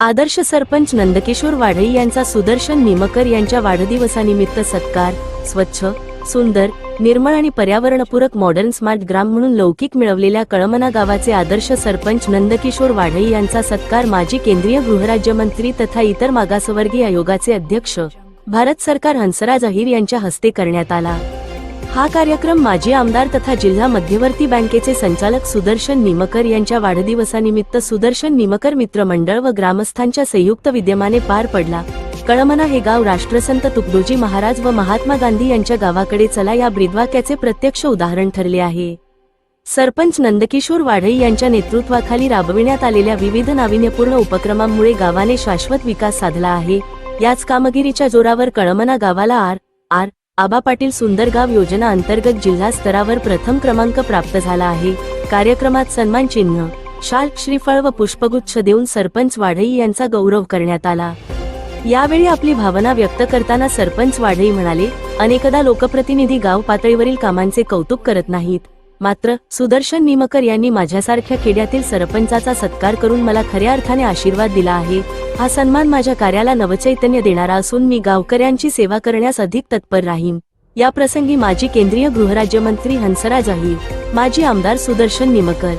आदर्श सरपंच नंदकिशोर वाढई यांचा सुदर्शन निमकर यांच्या वाढदिवसानिमित्त सत्कार स्वच्छ सुंदर निर्मळ आणि पर्यावरणपूरक मॉडर्न स्मार्ट ग्राम म्हणून लौकिक मिळवलेल्या कळमना गावाचे आदर्श सरपंच नंदकिशोर वाढई यांचा सत्कार माजी केंद्रीय गृहराज्यमंत्री तथा इतर मागासवर्गीय आयोगाचे अध्यक्ष भारत सरकार हंसराज अहिर यांच्या हस्ते करण्यात आला. हा कार्यक्रम माजी आमदार तथा जिल्हा मध्यवर्ती बँकेचे संचालक सुदर्शन निमकर यांच्या वाढदिवसानिमित्त सुदर्शन निमकर मित्र मंडळ व ग्रामस्थांच्या संयुक्त विद्यमाने पार पडला. कळमना हे गाव राष्ट्रसंत तुकडोजी महाराज व महात्मा गांधी यांच्या गावाकडे चला या ब्रीदवाक्याचे प्रत्यक्ष उदाहरण ठरले आहे. सरपंच नंदकिशोर वाढई यांच्या नेतृत्वाखाली राबविण्यात आलेल्या विविध नाविन्यपूर्ण उपक्रमांमुळे गावाने शाश्वत विकास साधला आहे. याच कामगिरीच्या जोरावर कळमना गावाला आर आर आबा पाटील सुंदरगाव योजना अंतर्गत जिल्हा स्तरावर प्रथम क्रमांक प्राप्त झाला आहे. कार्यक्रमात सन्मान चिन्ह शाल श्रीफळ व पुष्पगुच्छ देऊन सरपंच वाढई यांचा गौरव करण्यात आला. यावेळी आपली भावना व्यक्त करताना सरपंच वाढई म्हणाले अनेकदा लोकप्रतिनिधी गाव पातळीवरील कामांचे कौतुक करत नाहीत. मात्र सुदर्शन निमकर यांनी माझ्यासारख्या खेड्यातील सरपंचाचा सत्कार करून मला खऱ्या अर्थाने आशीर्वाद दिला आहे. हा सन्मान माझ्या कार्याला नवचैतन्य देणारा असून मी गावकऱ्यांची सेवा करण्यास अधिक तत्पर राहीन. या प्रसंगी माजी केंद्रीय गृहराज्यमंत्री हंसराज अहिर माजी आमदार सुदर्शन निमकर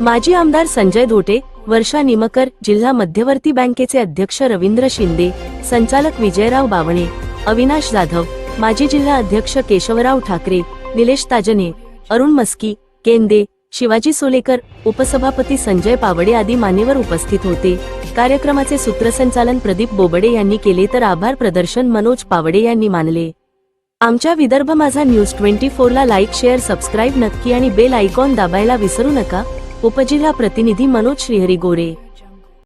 माजी आमदार संजय धोटे वर्षा निमकर जिल्हा मध्यवर्ती बँकेचे अध्यक्ष रवींद्र शिंदे संचालक विजयराव बावणे अविनाश जाधव माजी जिल्हा अध्यक्ष केशवराव ठाकरे निलेश ताजने अरुण मस्की केंदे शिवाजी सोलेकर उपसभापती संजय पावडे आदी मान्यवर उपस्थित होते. कार्यक्रमाचे सूत्रसंचालन प्रदीप बोबडे यांनी केले तर आभार प्रदर्शन मनोज पावडे यांनी मानले. आमच्या विदर्भ माझा न्यूज ट्वेंटी ला लाईक शेअर सबस्क्राईब नक्की आणि बेल आयकॉन दाबायला विसरू नका. उपजिल्हा प्रतिनिधी मनोज श्रीहरी गोरे.